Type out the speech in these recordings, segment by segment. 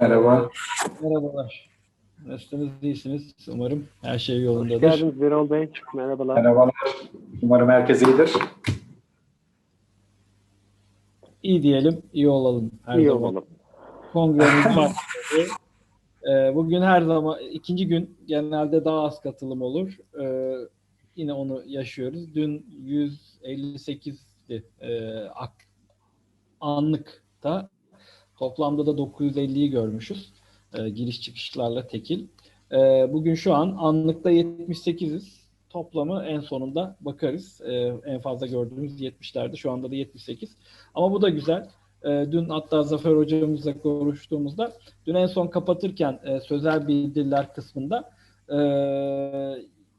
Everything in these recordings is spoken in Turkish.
Merhaba. Merhabalar. Nasılsınız? İyisiniz. Umarım her şey Hoş yolundadır. geldiniz Birol Bey. Merhabalar. Merhabalar. Umarım herkes iyidir. İyi diyelim, iyi olalım her İyi zaman. olalım. Kongremiz başladı. Ee, bugün her zaman, ikinci gün genelde daha az katılım olur. Ee, yine onu yaşıyoruz. Dün 158'di e, ak- anlıkta. Toplamda da 950'yi görmüşüz. e, giriş çıkışlarla tekil. E, bugün şu an anlıkta 78'iz. Toplamı en sonunda bakarız. E, en fazla gördüğümüz 70'lerde. Şu anda da 78. Ama bu da güzel. E, dün hatta Zafer hocamızla konuştuğumuzda dün en son kapatırken e, sözel bildiriler kısmında e,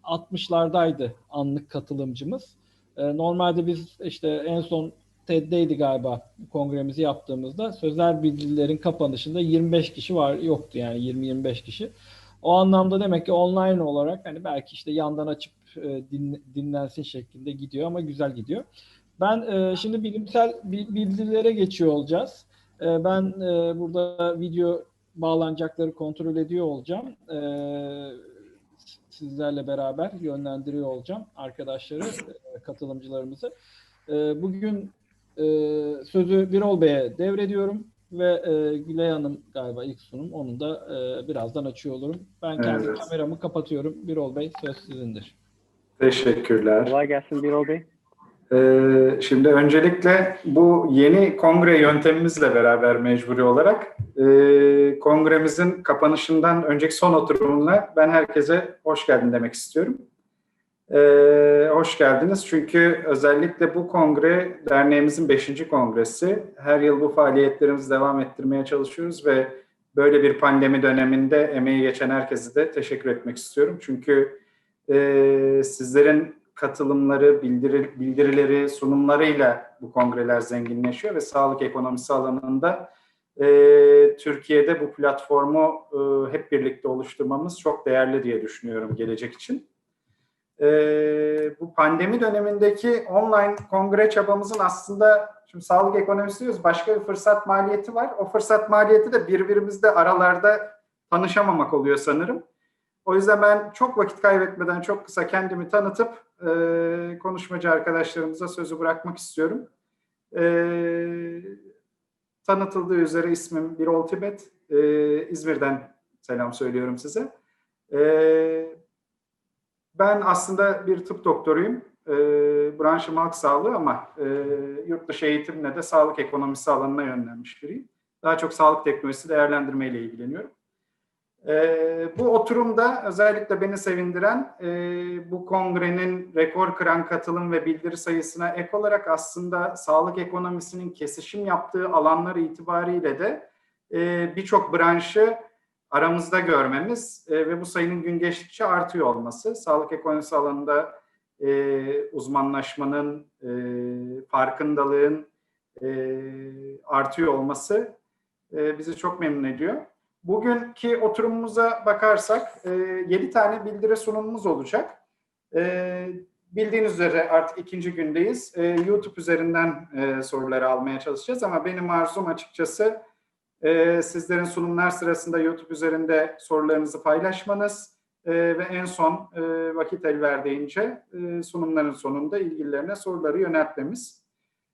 60'lardaydı anlık katılımcımız. E, normalde biz işte en son TED'deydi galiba kongremizi yaptığımızda sözel bildirilerin kapanışında 25 kişi var yoktu yani 20-25 kişi. O anlamda demek ki online olarak hani belki işte yandan açıp e, din- dinlensin şeklinde gidiyor ama güzel gidiyor. Ben e, şimdi bilimsel bi- bildirilere geçiyor olacağız. E, ben e, burada video bağlanacakları kontrol ediyor olacağım. E, sizlerle beraber yönlendiriyor olacağım arkadaşları, e, katılımcılarımızı. E, bugün e, sözü Birol Bey'e devrediyorum ve e, Gülay Hanım galiba ilk sunum. Onun da e, birazdan açıyor olurum. Ben kendi Evet. kameramı kapatıyorum. Birol Bey söz sizindir. Teşekkürler. Kolay gelsin Birol Bey. Ee, şimdi öncelikle bu yeni kongre yöntemimizle beraber mecburi olarak e, kongremizin kapanışından önceki son oturumuna ben herkese hoş geldin demek istiyorum. Ee, hoş geldiniz çünkü özellikle bu kongre derneğimizin 5. kongresi. Her yıl bu faaliyetlerimizi devam ettirmeye çalışıyoruz ve böyle bir pandemi döneminde emeği geçen herkese de teşekkür etmek istiyorum. Çünkü e, sizlerin katılımları, bildiri, bildirileri, sunumlarıyla bu kongreler zenginleşiyor ve sağlık ekonomisi alanında e, Türkiye'de bu platformu e, hep birlikte oluşturmamız çok değerli diye düşünüyorum gelecek için. E, bu pandemi dönemindeki online kongre çabamızın aslında şimdi sağlık ekonomisi diyoruz başka bir fırsat maliyeti var. O fırsat maliyeti de birbirimizde aralarda tanışamamak oluyor sanırım. O yüzden ben çok vakit kaybetmeden çok kısa kendimi tanıtıp e, konuşmacı arkadaşlarımıza sözü bırakmak istiyorum. E, tanıtıldığı üzere ismim Birol Tibet. E, İzmir'den selam söylüyorum size. E, ben aslında bir tıp doktoruyum. E, branşım halk sağlığı ama e, yurt dışı eğitimle de sağlık ekonomisi alanına yönlenmiş biriyim. Daha çok sağlık teknolojisi değerlendirme ile ilgileniyorum. Ee, bu oturumda özellikle beni sevindiren e, bu kongrenin rekor kıran katılım ve bildiri sayısına ek olarak aslında sağlık ekonomisinin kesişim yaptığı alanlar itibariyle de e, birçok branşı aramızda görmemiz e, ve bu sayının gün geçtikçe artıyor olması. Sağlık ekonomisi alanında e, uzmanlaşmanın, e, farkındalığın e, artıyor olması e, bizi çok memnun ediyor. Bugünkü oturumumuza bakarsak e, 7 tane bildiri sunumumuz olacak. E, bildiğiniz üzere artık ikinci gündeyiz. E, YouTube üzerinden e, soruları almaya çalışacağız ama benim arzum açıkçası e, sizlerin sunumlar sırasında YouTube üzerinde sorularınızı paylaşmanız e, ve en son e, vakit el verdiğince e, sunumların sonunda ilgililerine soruları yöneltmemiz.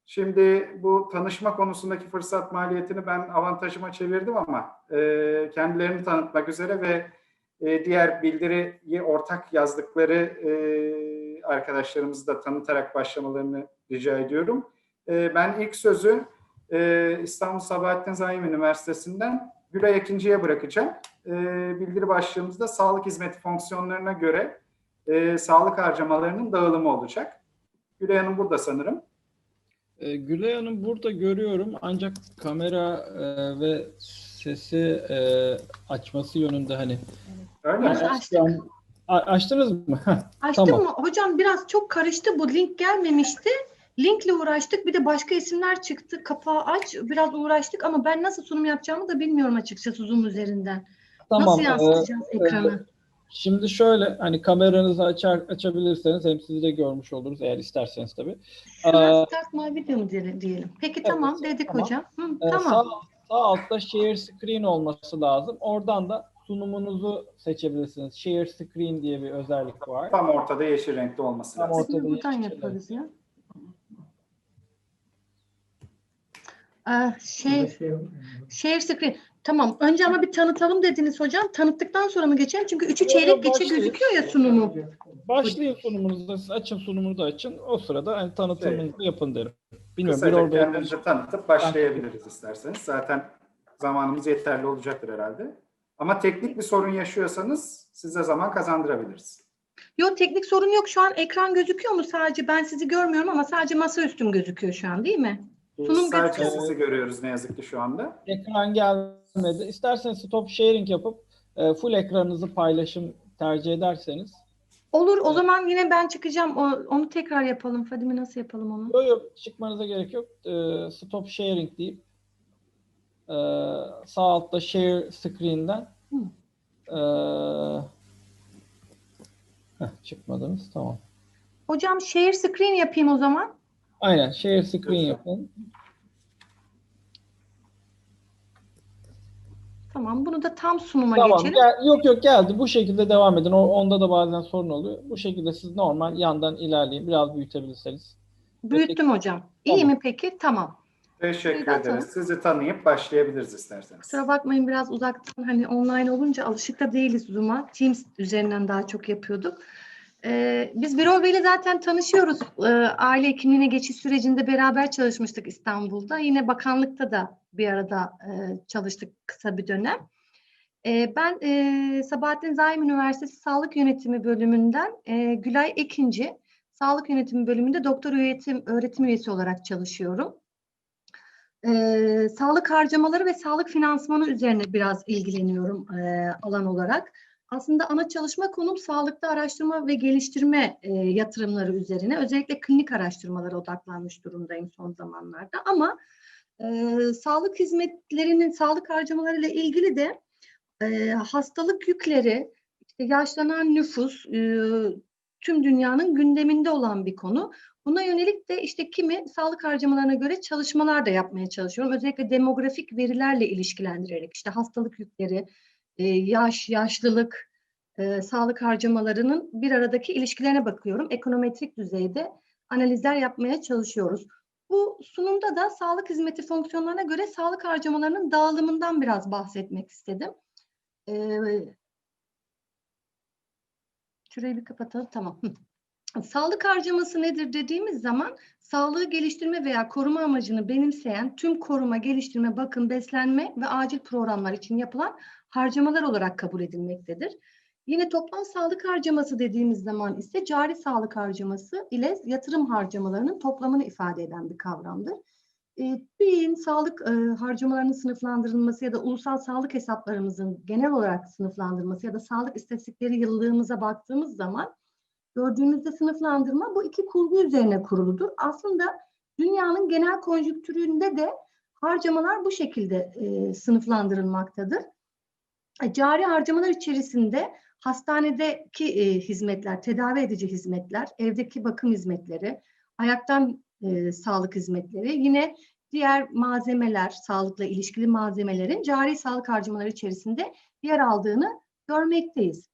Şimdi bu tanışma konusundaki fırsat maliyetini ben avantajıma çevirdim ama e, kendilerini tanıtmak üzere ve e, diğer bildiriyi ortak yazdıkları e, arkadaşlarımızı da tanıtarak başlamalarını rica ediyorum. E, ben ilk sözü e, İstanbul Sabahattin Zaim Üniversitesi'nden Gülay Ekinci'ye bırakacağım. E, bildiri başlığımızda sağlık hizmeti fonksiyonlarına göre e, sağlık harcamalarının dağılımı olacak. Gülay Hanım burada sanırım. Ee, Gülay Hanım burada görüyorum ancak kamera e, ve sesi e, açması yönünde hani. Öyle mi? Açtık. A- açtınız mı? Açtım Tamam. mı? Hocam biraz çok karıştı. Bu link gelmemişti. Linkle uğraştık. Bir de başka isimler çıktı. Kapağı aç. Biraz uğraştık ama ben nasıl sunum yapacağımı da bilmiyorum açıkçası Zoom üzerinden. tamam. nasıl Ee, yansıtacağız ekranı? Şimdi şöyle hani kameranızı açar açabilirseniz hem sizi de görmüş oluruz eğer isterseniz tabii. Şuna Ee, start my video mu diyelim? Peki evet, tamam dedik tamam. hocam. Hı, Ee, tamam. Sağ, sağ altta share screen olması lazım. Oradan da sunumunuzu seçebilirsiniz. Share screen diye bir özellik var. Tam ortada yeşil renkli olması Tam lazım. ortada Şimdi buradan yaparız ya. Şey, share screen. Tamam. Önce ama bir tanıtalım dediniz hocam. Tanıttıktan sonra mı geçelim? Çünkü üçü çeyrek geçe başlayın. gözüküyor ya sunumu. Başlayın sunumunuzu, siz açın sunumunuzu da açın. O sırada hani tanıtımınızı yapın derim. Bilmiyorum Kısaca Birol Bey. kendinizi tanıtıp başlayabiliriz isterseniz. Zaten zamanımız yeterli olacaktır herhalde. Ama teknik bir sorun yaşıyorsanız size zaman kazandırabiliriz. Yok teknik sorun yok. Şu an ekran gözüküyor mu sadece? Ben sizi görmüyorum ama sadece masaüstüm gözüküyor şu an değil mi? Sunum Sadece sizi görüyoruz ne yazık ki şu anda. Ekran gelmedi. İsterseniz stop sharing yapıp e, full ekranınızı paylaşım tercih ederseniz. Olur. O zaman yine ben çıkacağım. O, onu tekrar yapalım. Fadime nasıl yapalım onu? Yok yok çıkmanıza gerek yok. E, stop sharing deyip e, sağ altta share screen'den e, heh, çıkmadınız tamam. Hocam share screen yapayım o zaman. Aynen share screen yapın. Tamam. Bunu da tam sunuma Tamam. geçelim. Gel, yok yok geldi. Bu şekilde devam edin. O, onda da bazen sorun oluyor. Bu şekilde siz normal yandan ilerleyin. Biraz büyütebilirseniz. Büyüttüm hocam. İyi Tamam. mi peki? Tamam. Teşekkür Zaten- ederiz. Sizi tanıyıp başlayabiliriz isterseniz. Kusura bakmayın biraz uzaktan hani online olunca alışık da değiliz Zoom'a. Teams üzerinden daha çok yapıyorduk. Ee, biz Birol Bey'le zaten tanışıyoruz. Ee, aile hekimliğine geçiş sürecinde beraber çalışmıştık İstanbul'da. Yine bakanlıkta da bir arada e, çalıştık kısa bir dönem. Ee, ben e, Sabahattin Zaim Üniversitesi Sağlık Yönetimi bölümünden e, Gülay Ekinci Sağlık Yönetimi bölümünde doktor öğretim, öğretim üyesi olarak çalışıyorum. Ee, sağlık harcamaları ve sağlık finansmanı üzerine biraz ilgileniyorum e, alan olarak. Aslında ana çalışma konum sağlıkta araştırma ve geliştirme e, yatırımları üzerine. Özellikle klinik araştırmalara odaklanmış durumdayım son zamanlarda. Ama e, sağlık hizmetlerinin, sağlık harcamalarıyla ilgili de e, hastalık yükleri, işte yaşlanan nüfus, e, tüm dünyanın gündeminde olan bir konu. Buna yönelik de işte kimi sağlık harcamalarına göre çalışmalar da yapmaya çalışıyorum. Özellikle demografik verilerle ilişkilendirerek işte hastalık yükleri, e, yaş, yaşlılık, e, sağlık harcamalarının bir aradaki ilişkilerine bakıyorum. Ekonometrik düzeyde analizler yapmaya çalışıyoruz. Bu sunumda da sağlık hizmeti fonksiyonlarına göre sağlık harcamalarının dağılımından biraz bahsetmek istedim. E, şurayı bir kapatalım. Tamam. Sağlık harcaması nedir dediğimiz zaman sağlığı geliştirme veya koruma amacını benimseyen tüm koruma, geliştirme, bakım, beslenme ve acil programlar için yapılan harcamalar olarak kabul edilmektedir. Yine toplam sağlık harcaması dediğimiz zaman ise cari sağlık harcaması ile yatırım harcamalarının toplamını ifade eden bir kavramdır. Ee, Bir sağlık e, harcamalarının sınıflandırılması ya da ulusal sağlık hesaplarımızın genel olarak sınıflandırılması ya da sağlık istatistikleri yıllığımıza baktığımız zaman gördüğümüzde sınıflandırma bu iki kurgu üzerine kuruludur. Aslında dünyanın genel konjüktüründe de harcamalar bu şekilde e, sınıflandırılmaktadır. Cari harcamalar içerisinde hastanedeki e, hizmetler, tedavi edici hizmetler, evdeki bakım hizmetleri, ayaktan e, sağlık hizmetleri, yine diğer malzemeler, sağlıkla ilişkili malzemelerin cari sağlık harcamaları içerisinde yer aldığını görmekteyiz.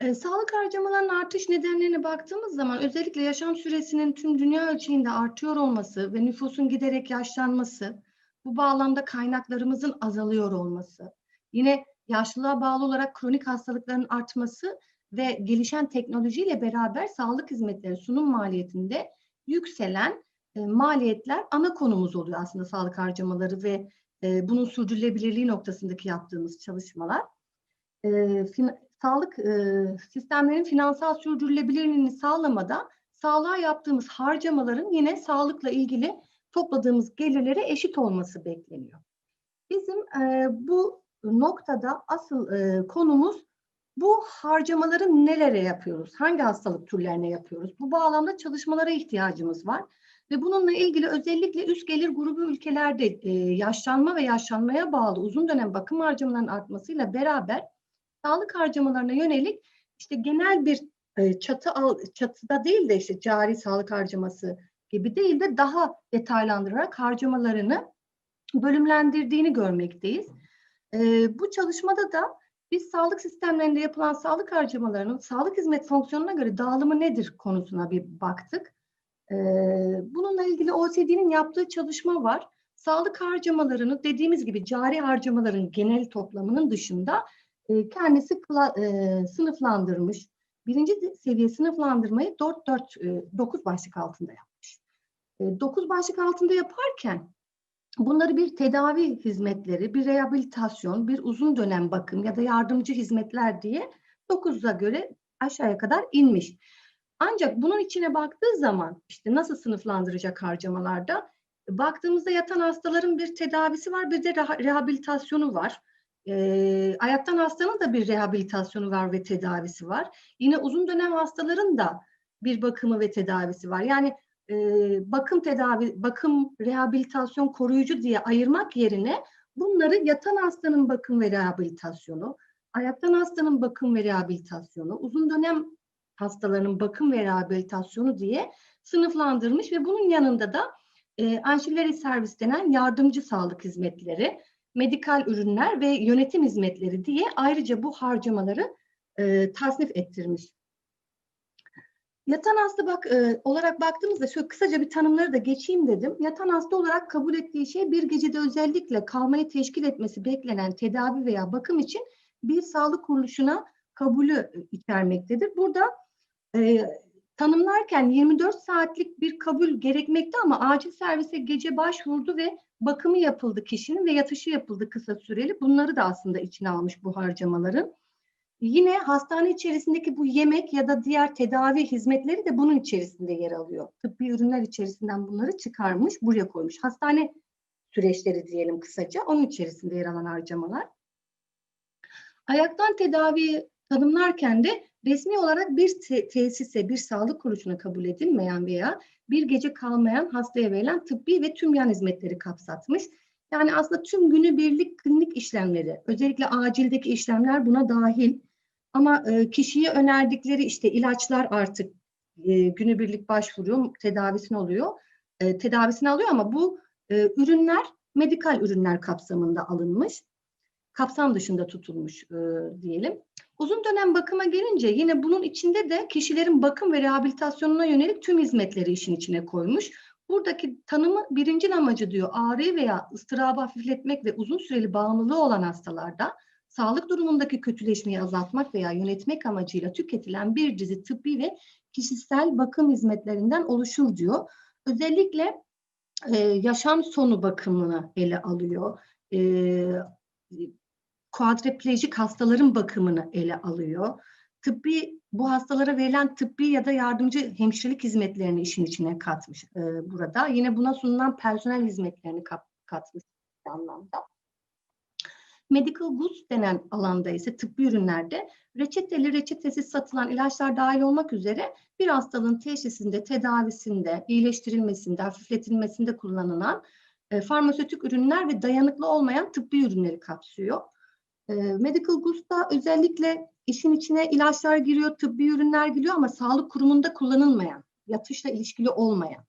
E, sağlık harcamalarının artış nedenlerine baktığımız zaman özellikle yaşam süresinin tüm dünya ölçeğinde artıyor olması ve nüfusun giderek yaşlanması, bu bağlamda kaynaklarımızın azalıyor olması, yine yaşlılığa bağlı olarak kronik hastalıkların artması ve gelişen teknolojiyle beraber sağlık hizmetleri sunum maliyetinde yükselen e, maliyetler ana konumuz oluyor aslında sağlık harcamaları ve e, bunun sürdürülebilirliği noktasındaki yaptığımız çalışmalar. E, fin- sağlık e, sistemlerin finansal sürdürülebilirliğini sağlamada sağlığa yaptığımız harcamaların yine sağlıkla ilgili topladığımız gelirlere eşit olması bekleniyor. Bizim e, bu noktada asıl e, konumuz bu harcamaları nelere yapıyoruz? Hangi hastalık türlerine yapıyoruz? Bu bağlamda çalışmalara ihtiyacımız var. Ve bununla ilgili özellikle üst gelir grubu ülkelerde e, yaşlanma ve yaşlanmaya bağlı uzun dönem bakım harcamalarının artmasıyla beraber sağlık harcamalarına yönelik işte genel bir e, çatı al, çatıda değil de işte cari sağlık harcaması gibi değil de daha detaylandırarak harcamalarını bölümlendirdiğini görmekteyiz. Ee, bu çalışmada da biz sağlık sistemlerinde yapılan sağlık harcamalarının sağlık hizmet fonksiyonuna göre dağılımı nedir konusuna bir baktık. Ee, bununla ilgili OECD'nin yaptığı çalışma var. Sağlık harcamalarını dediğimiz gibi cari harcamaların genel toplamının dışında e, kendisi kla- e, sınıflandırmış. Birinci seviye sınıflandırmayı 4-4, 9 başlık altında yapmış. 9 başlık altında yaparken bunları bir tedavi hizmetleri, bir rehabilitasyon, bir uzun dönem bakım ya da yardımcı hizmetler diye 9'a göre aşağıya kadar inmiş. Ancak bunun içine baktığı zaman işte nasıl sınıflandıracak harcamalarda baktığımızda yatan hastaların bir tedavisi var bir de reha- rehabilitasyonu var. Ee, ayaktan hastanın da bir rehabilitasyonu var ve tedavisi var. Yine uzun dönem hastaların da bir bakımı ve tedavisi var. Yani e, bakım tedavi, bakım, rehabilitasyon, koruyucu diye ayırmak yerine bunları yatan hastanın bakım ve rehabilitasyonu, ayaktan hastanın bakım ve rehabilitasyonu, uzun dönem hastaların bakım ve rehabilitasyonu diye sınıflandırmış ve bunun yanında da e, ancillary servis denen yardımcı sağlık hizmetleri, medikal ürünler ve yönetim hizmetleri diye ayrıca bu harcamaları e, tasnif ettirmiş. Yatan hasta bak e, olarak baktığımızda şöyle kısaca bir tanımları da geçeyim dedim. Yatan hasta olarak kabul ettiği şey bir gecede özellikle kalmayı teşkil etmesi beklenen tedavi veya bakım için bir sağlık kuruluşuna kabulü içermektedir. Burada e, tanımlarken 24 saatlik bir kabul gerekmekte ama acil servise gece başvurdu ve bakımı yapıldı kişinin ve yatışı yapıldı kısa süreli. Bunları da aslında içine almış bu harcamaların. Yine hastane içerisindeki bu yemek ya da diğer tedavi hizmetleri de bunun içerisinde yer alıyor. Tıbbi ürünler içerisinden bunları çıkarmış, buraya koymuş. Hastane süreçleri diyelim kısaca, onun içerisinde yer alan harcamalar. Ayaktan tedavi tanımlarken de resmi olarak bir te- tesise, bir sağlık kuruluşuna kabul edilmeyen veya bir gece kalmayan hastaya verilen tıbbi ve tüm yan hizmetleri kapsatmış. Yani aslında tüm günübirlik klinik işlemleri, özellikle acildeki işlemler buna dahil. Ama e, kişiye önerdikleri işte ilaçlar artık e, günübirlik başvuruyor, tedavisini oluyor, e, tedavisini alıyor ama bu e, ürünler medikal ürünler kapsamında alınmış, kapsam dışında tutulmuş e, diyelim. Uzun dönem bakıma gelince yine bunun içinde de kişilerin bakım ve rehabilitasyonuna yönelik tüm hizmetleri işin içine koymuş. Buradaki tanımı birinci amacı diyor ağrıyı veya ıstırabı hafifletmek ve uzun süreli bağımlılığı olan hastalarda sağlık durumundaki kötüleşmeyi azaltmak veya yönetmek amacıyla tüketilen bir dizi tıbbi ve kişisel bakım hizmetlerinden oluşur diyor. Özellikle e, yaşam sonu bakımını ele alıyor. E, kuadriplejik hastaların bakımını ele alıyor. Tıbbi bu hastalara verilen tıbbi ya da yardımcı hemşirelik hizmetlerini işin içine katmış e, burada. Yine buna sunulan personel hizmetlerini kat, katmış anlamda. Medical goods denen alanda ise tıbbi ürünlerde reçeteli reçetesiz satılan ilaçlar dahil olmak üzere bir hastalığın teşhisinde, tedavisinde, iyileştirilmesinde, hafifletilmesinde kullanılan e, farmasötik ürünler ve dayanıklı olmayan tıbbi ürünleri kapsıyor. E, medical goods'ta özellikle işin içine ilaçlar giriyor, tıbbi ürünler giriyor ama sağlık kurumunda kullanılmayan, yatışla ilişkili olmayan.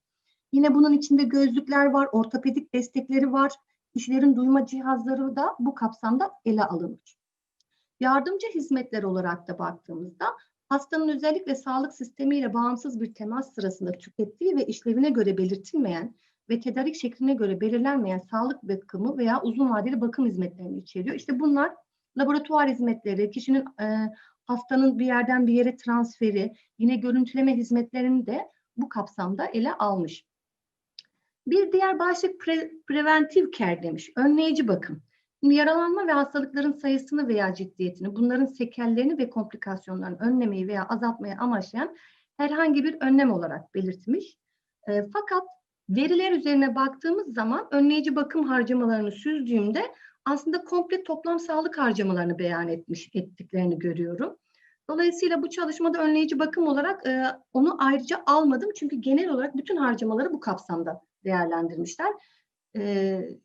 Yine bunun içinde gözlükler var, ortopedik destekleri var, kişilerin duyma cihazları da bu kapsamda ele alınır. Yardımcı hizmetler olarak da baktığımızda hastanın özellikle sağlık sistemiyle bağımsız bir temas sırasında tükettiği ve işlevine göre belirtilmeyen ve tedarik şekline göre belirlenmeyen sağlık bakımı veya uzun vadeli bakım hizmetlerini içeriyor. İşte bunlar laboratuvar hizmetleri, kişinin e, hastanın bir yerden bir yere transferi, yine görüntüleme hizmetlerini de bu kapsamda ele almış. Bir diğer başlık pre, preventive care demiş, önleyici bakım. Şimdi yaralanma ve hastalıkların sayısını veya ciddiyetini, bunların sekellerini ve komplikasyonlarını önlemeyi veya azaltmayı amaçlayan herhangi bir önlem olarak belirtmiş. E, fakat veriler üzerine baktığımız zaman önleyici bakım harcamalarını süzdüğümde aslında komple toplam sağlık harcamalarını beyan etmiş ettiklerini görüyorum. Dolayısıyla bu çalışmada önleyici bakım olarak e, onu ayrıca almadım çünkü genel olarak bütün harcamaları bu kapsamda değerlendirmişler. E,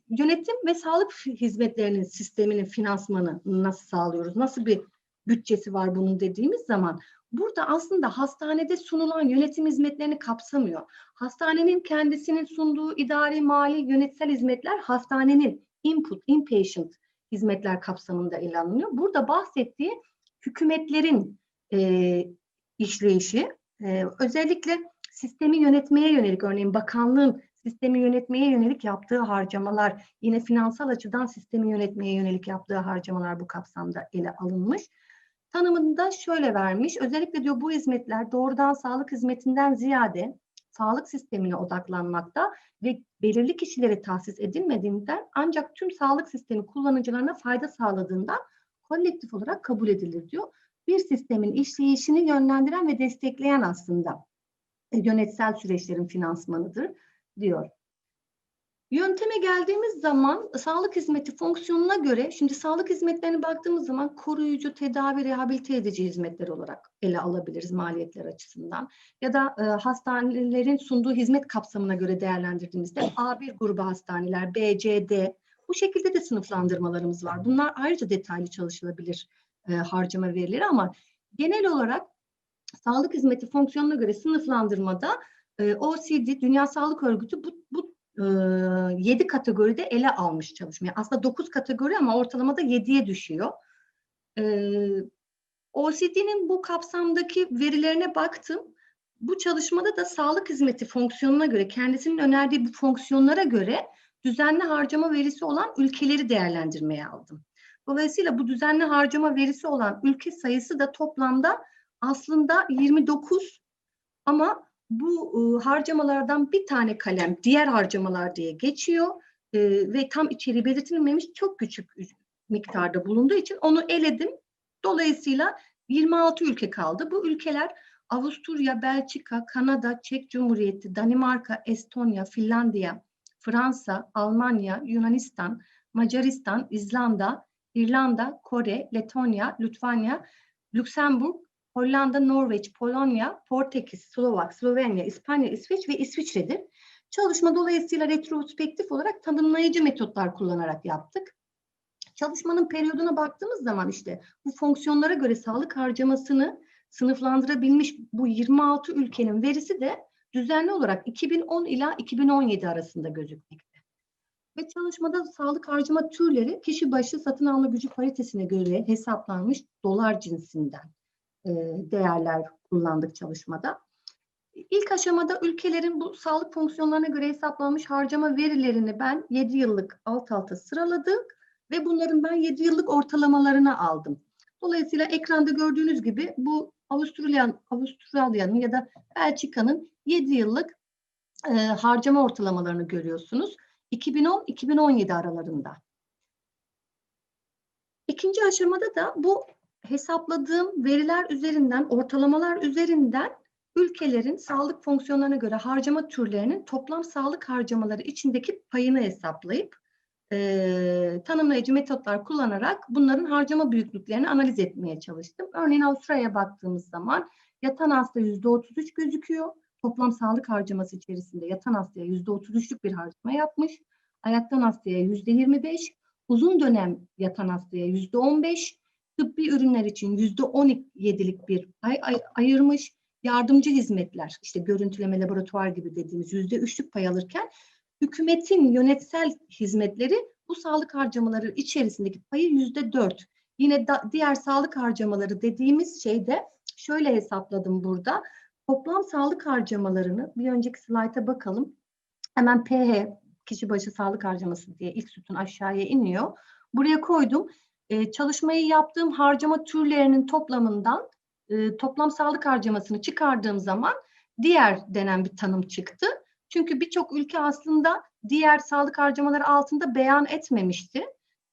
yönetim ve sağlık hizmetlerinin sisteminin finansmanı nasıl sağlıyoruz? Nasıl bir bütçesi var bunun dediğimiz zaman burada aslında hastanede sunulan yönetim hizmetlerini kapsamıyor. Hastanenin kendisinin sunduğu idari, mali, yönetsel hizmetler hastanenin input, inpatient hizmetler kapsamında ele alınıyor. Burada bahsettiği hükümetlerin e, işleyişi, e, özellikle sistemi yönetmeye yönelik, örneğin bakanlığın sistemi yönetmeye yönelik yaptığı harcamalar, yine finansal açıdan sistemi yönetmeye yönelik yaptığı harcamalar bu kapsamda ele alınmış. Tanımını da şöyle vermiş, özellikle diyor bu hizmetler doğrudan sağlık hizmetinden ziyade sağlık sistemine odaklanmakta ve belirli kişilere tahsis edilmediğinden ancak tüm sağlık sistemi kullanıcılarına fayda sağladığından kolektif olarak kabul edilir diyor. Bir sistemin işleyişini yönlendiren ve destekleyen aslında e, yönetsel süreçlerin finansmanıdır diyor. Yönteme geldiğimiz zaman sağlık hizmeti fonksiyonuna göre, şimdi sağlık hizmetlerine baktığımız zaman koruyucu, tedavi, rehabilite edici hizmetler olarak ele alabiliriz maliyetler açısından. Ya da e, hastanelerin sunduğu hizmet kapsamına göre değerlendirdiğimizde A1 grubu hastaneler, B, C, D bu şekilde de sınıflandırmalarımız var. Bunlar ayrıca detaylı çalışılabilir e, harcama verileri ama genel olarak sağlık hizmeti fonksiyonuna göre sınıflandırmada e, OECD, Dünya Sağlık Örgütü bu, bu e, 7 kategoride ele almış çalışmayı. Aslında 9 kategori ama ortalamada 7'ye düşüyor. E, OECD'nin bu kapsamdaki verilerine baktım. Bu çalışmada da sağlık hizmeti fonksiyonuna göre, kendisinin önerdiği bu fonksiyonlara göre düzenli harcama verisi olan ülkeleri değerlendirmeye aldım. Dolayısıyla bu düzenli harcama verisi olan ülke sayısı da toplamda aslında 29 ama bu e, harcamalardan bir tane kalem diğer harcamalar diye geçiyor e, ve tam içeriği belirtilmemiş çok küçük miktarda bulunduğu için onu eledim. Dolayısıyla 26 ülke kaldı. Bu ülkeler Avusturya, Belçika, Kanada, Çek Cumhuriyeti, Danimarka, Estonya, Finlandiya, Fransa, Almanya, Yunanistan, Macaristan, İzlanda, İrlanda, Kore, Letonya, Litvanya, Lüksemburg, Hollanda, Norveç, Polonya, Portekiz, Slovak, Slovenya, İspanya, İsveç ve İsviçre'dir. Çalışma dolayısıyla retrospektif olarak tanımlayıcı metotlar kullanarak yaptık. Çalışmanın periyoduna baktığımız zaman işte bu fonksiyonlara göre sağlık harcamasını sınıflandırabilmiş bu 26 ülkenin verisi de düzenli olarak 2010 ila 2017 arasında gözükmekte. Ve çalışmada sağlık harcama türleri kişi başı satın alma gücü paritesine göre hesaplanmış dolar cinsinden değerler kullandık çalışmada. İlk aşamada ülkelerin bu sağlık fonksiyonlarına göre hesaplanmış harcama verilerini ben 7 yıllık alt alta sıraladık ve bunların ben 7 yıllık ortalamalarını aldım. Dolayısıyla ekranda gördüğünüz gibi bu Avustralyan, Avustralya'nın ya da Belçika'nın 7 yıllık e, harcama ortalamalarını görüyorsunuz. 2010-2017 aralarında. İkinci aşamada da bu hesapladığım veriler üzerinden, ortalamalar üzerinden ülkelerin sağlık fonksiyonlarına göre harcama türlerinin toplam sağlık harcamaları içindeki payını hesaplayıp e, tanımlayıcı metotlar kullanarak bunların harcama büyüklüklerini analiz etmeye çalıştım. Örneğin Avustralya'ya baktığımız zaman yatan hasta %33 gözüküyor. Toplam sağlık harcaması içerisinde yatan hastaya %33'lük bir harcama yapmış. Ayaktan hastaya %25, uzun dönem yatan hastaya %15, tıbbi ürünler için %17'lik bir pay ay, ayırmış. Yardımcı hizmetler, işte görüntüleme laboratuvar gibi dediğimiz %3'lük pay alırken hükümetin yönetsel hizmetleri bu sağlık harcamaları içerisindeki payı yüzde dört. Yine da, diğer sağlık harcamaları dediğimiz şeyde şöyle hesapladım burada. Toplam sağlık harcamalarını bir önceki slayta bakalım. Hemen PH kişi başı sağlık harcaması diye ilk sütun aşağıya iniyor. Buraya koydum. Ee, çalışmayı yaptığım harcama türlerinin toplamından e, toplam sağlık harcamasını çıkardığım zaman diğer denen bir tanım çıktı. Çünkü birçok ülke aslında diğer sağlık harcamaları altında beyan etmemişti.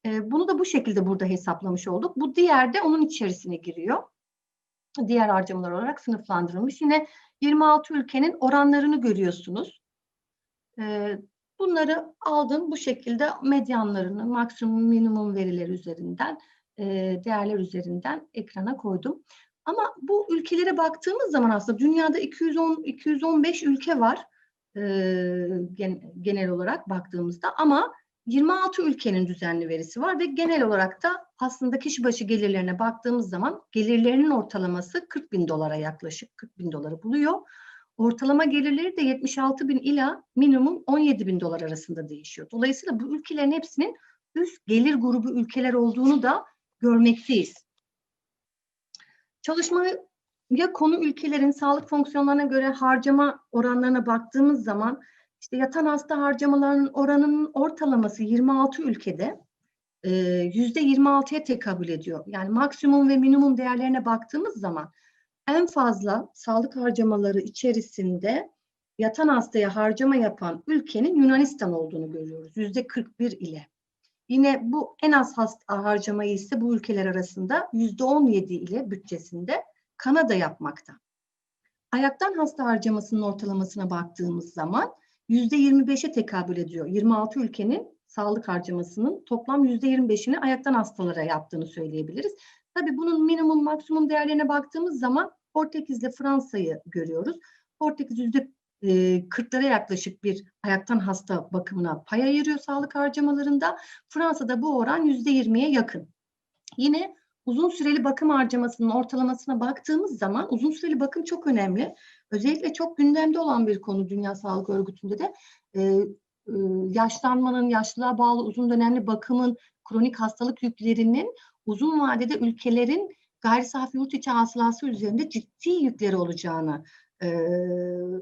E, bunu da bu şekilde burada hesaplamış olduk. Bu diğer de onun içerisine giriyor. Diğer harcamalar olarak sınıflandırılmış. Yine 26 ülkenin oranlarını görüyorsunuz. E, bunları aldım bu şekilde medyanlarını, maksimum minimum verileri üzerinden, e, değerler üzerinden ekrana koydum. Ama bu ülkelere baktığımız zaman aslında dünyada 210 215 ülke var genel olarak baktığımızda ama 26 ülkenin düzenli verisi var ve genel olarak da aslında kişi başı gelirlerine baktığımız zaman gelirlerinin ortalaması 40 bin dolara yaklaşık 40 bin doları buluyor. Ortalama gelirleri de 76 bin ila minimum 17 bin dolar arasında değişiyor. Dolayısıyla bu ülkelerin hepsinin üst gelir grubu ülkeler olduğunu da görmekteyiz. Çalışmaya konu ülkelerin sağlık fonksiyonlarına göre harcama oranlarına baktığımız zaman işte yatan hasta harcamalarının oranının ortalaması 26 ülkede e, yüzde 26'ya tekabül ediyor. Yani maksimum ve minimum değerlerine baktığımız zaman en fazla sağlık harcamaları içerisinde yatan hastaya harcama yapan ülkenin Yunanistan olduğunu görüyoruz. Yüzde 41 ile. Yine bu en az hasta harcamayı ise bu ülkeler arasında yüzde 17 ile bütçesinde Kanada yapmakta. Ayaktan hasta harcamasının ortalamasına baktığımız zaman yüzde 25'e tekabül ediyor. 26 ülkenin sağlık harcamasının toplam yüzde 25'ini ayaktan hastalara yaptığını söyleyebiliriz. Tabii bunun minimum maksimum değerlerine baktığımız zaman Portekiz'le Fransa'yı görüyoruz. Portekiz yüzde 40'lara yaklaşık bir ayaktan hasta bakımına pay ayırıyor sağlık harcamalarında. Fransa'da bu oran yüzde 20'ye yakın. Yine uzun süreli bakım harcamasının ortalamasına baktığımız zaman uzun süreli bakım çok önemli. Özellikle çok gündemde olan bir konu Dünya Sağlık Örgütü'nde de e, e, yaşlanmanın, yaşlılığa bağlı uzun dönemli bakımın, kronik hastalık yüklerinin uzun vadede ülkelerin gayri safi yurt içi hasılası üzerinde ciddi yükleri olacağını e,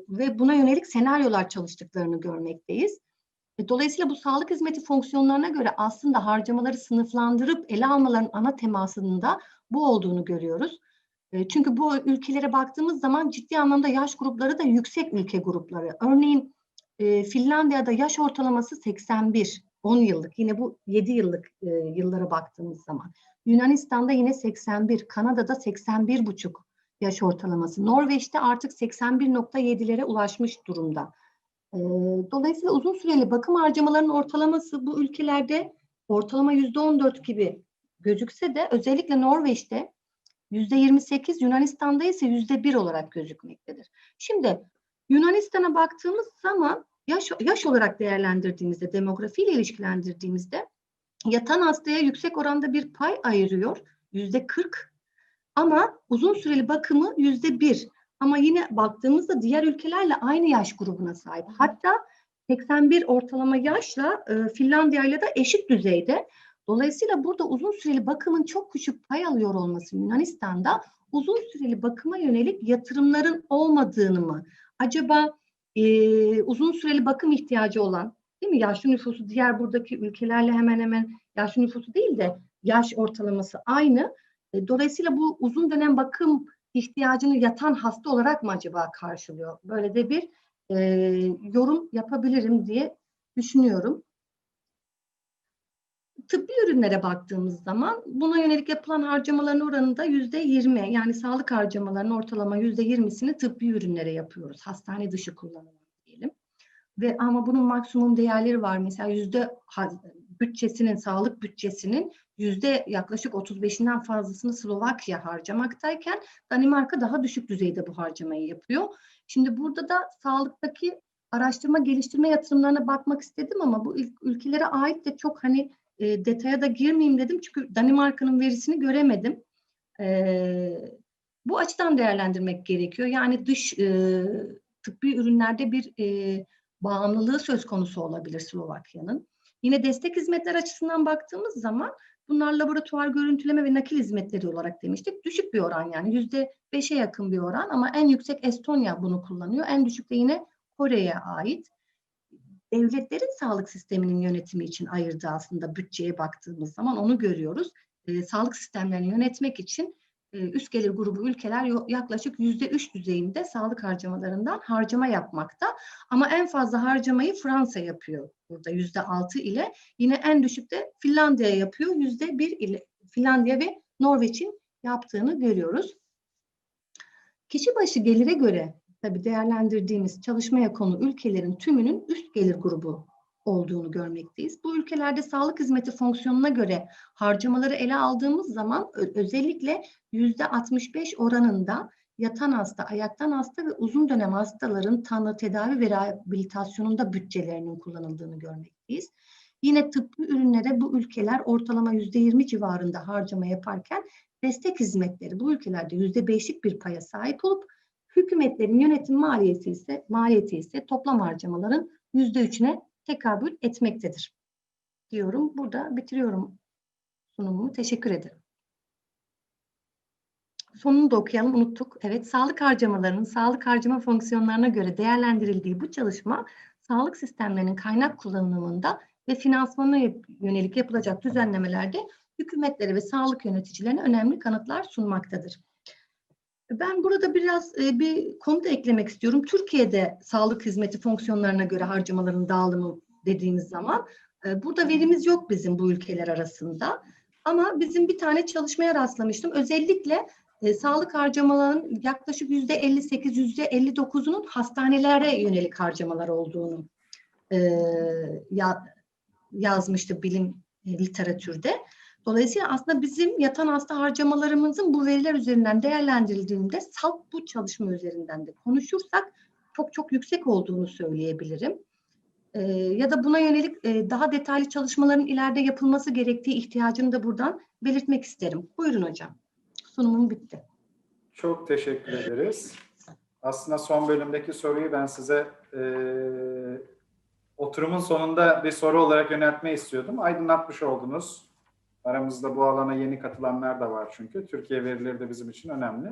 ve buna yönelik senaryolar çalıştıklarını görmekteyiz. E, Dolayısıyla bu sağlık hizmeti fonksiyonlarına göre aslında harcamaları sınıflandırıp ele almaların ana temasının da bu olduğunu görüyoruz. E, Çünkü bu ülkelere baktığımız zaman ciddi anlamda yaş grupları da yüksek ülke grupları. Örneğin e, Finlandiya'da yaş ortalaması 81, 10 yıllık. Yine bu 7 yıllık e, yıllara baktığımız zaman. Yunanistan'da yine 81, Kanada'da 81,5 yaş ortalaması. Norveç'te artık 81.7'lere ulaşmış durumda. Ee, Dolayısıyla uzun süreli bakım harcamalarının ortalaması bu ülkelerde ortalama yüzde 14 gibi gözükse de özellikle Norveç'te yüzde 28, Yunanistan'da ise yüzde 1 olarak gözükmektedir. Şimdi Yunanistan'a baktığımız zaman yaş, yaş olarak değerlendirdiğimizde, demografiyle ilişkilendirdiğimizde yatan hastaya yüksek oranda bir pay ayırıyor. Yüzde 40 ama uzun süreli bakımı yüzde 1. Ama yine baktığımızda diğer ülkelerle aynı yaş grubuna sahip. Hatta 81 ortalama yaşla e, Finlandiya ile de eşit düzeyde. Dolayısıyla burada uzun süreli bakımın çok küçük pay alıyor olması Yunanistan'da uzun süreli bakıma yönelik yatırımların olmadığını mı? Acaba e, uzun süreli bakım ihtiyacı olan değil mi? Yaşlı nüfusu diğer buradaki ülkelerle hemen hemen yaşlı nüfusu değil de yaş ortalaması aynı. E, dolayısıyla bu uzun dönem bakım ihtiyacını yatan hasta olarak mı acaba karşılıyor? Böyle de bir e, yorum yapabilirim diye düşünüyorum. Tıbbi ürünlere baktığımız zaman buna yönelik yapılan harcamaların oranında yüzde yirmi yani sağlık harcamalarının ortalama yüzde yirmisini tıbbi ürünlere yapıyoruz. Hastane dışı kullanımı diyelim. Ve ama bunun maksimum değerleri var. Mesela yüzde bütçesinin, sağlık bütçesinin yüzde yaklaşık 35'inden fazlasını Slovakya harcamaktayken Danimarka daha düşük düzeyde bu harcamayı yapıyor. Şimdi burada da sağlıktaki araştırma geliştirme yatırımlarına bakmak istedim ama bu ülkelere ait de çok hani e, detaya da girmeyeyim dedim çünkü Danimarka'nın verisini göremedim. E, bu açıdan değerlendirmek gerekiyor. Yani dış e, tıbbi ürünlerde bir e, bağımlılığı söz konusu olabilir Slovakya'nın. Yine destek hizmetler açısından baktığımız zaman bunlar laboratuvar görüntüleme ve nakil hizmetleri olarak demiştik. Düşük bir oran yani yüzde beşe yakın bir oran ama en yüksek Estonya bunu kullanıyor. En düşük de yine Kore'ye ait. Devletlerin sağlık sisteminin yönetimi için ayırdığı aslında bütçeye baktığımız zaman onu görüyoruz. Ee, sağlık sistemlerini yönetmek için e, üst gelir grubu ülkeler yaklaşık yüzde üç düzeyinde sağlık harcamalarından harcama yapmakta. Ama en fazla harcamayı Fransa yapıyor burada yüzde altı ile. Yine en düşük de Finlandiya yapıyor yüzde bir ile. Finlandiya ve Norveç'in yaptığını görüyoruz. Kişi başı gelire göre tabii değerlendirdiğimiz çalışmaya konu ülkelerin tümünün üst gelir grubu olduğunu görmekteyiz. Bu ülkelerde sağlık hizmeti fonksiyonuna göre harcamaları ele aldığımız zaman özellikle yüzde 65 oranında yatan hasta, ayaktan hasta ve uzun dönem hastaların tanı, tedavi ve rehabilitasyonunda bütçelerinin kullanıldığını görmekteyiz. Yine tıbbi ürünlere bu ülkeler ortalama %20 civarında harcama yaparken destek hizmetleri bu ülkelerde %5'lik bir paya sahip olup hükümetlerin yönetim maliyeti ise maliyeti ise toplam harcamaların %3'üne tekabül etmektedir. Diyorum. Burada bitiriyorum sunumumu. Teşekkür ederim. Sonunu da okuyalım unuttuk. Evet, sağlık harcamalarının sağlık harcama fonksiyonlarına göre değerlendirildiği bu çalışma sağlık sistemlerinin kaynak kullanımında ve finansmana yönelik yapılacak düzenlemelerde hükümetlere ve sağlık yöneticilerine önemli kanıtlar sunmaktadır. Ben burada biraz e, bir konu da eklemek istiyorum. Türkiye'de sağlık hizmeti fonksiyonlarına göre harcamaların dağılımı dediğimiz zaman e, burada verimiz yok bizim bu ülkeler arasında. Ama bizim bir tane çalışmaya rastlamıştım. Özellikle e, sağlık harcamalarının yaklaşık yüzde 58, yüzde 59'unun hastanelere yönelik harcamalar olduğunu e, ya, yazmıştı bilim e, literatürde. Dolayısıyla aslında bizim yatan hasta harcamalarımızın bu veriler üzerinden değerlendirildiğinde salt bu çalışma üzerinden de konuşursak çok çok yüksek olduğunu söyleyebilirim. Ee, ya da buna yönelik e, daha detaylı çalışmaların ileride yapılması gerektiği ihtiyacını da buradan belirtmek isterim. Buyurun hocam. Sunumum bitti. Çok teşekkür ederiz. Aslında son bölümdeki soruyu ben size e, oturumun sonunda bir soru olarak yöneltmeyi istiyordum. Aydınlatmış oldunuz. Aramızda bu alana yeni katılanlar da var çünkü. Türkiye verileri de bizim için önemli.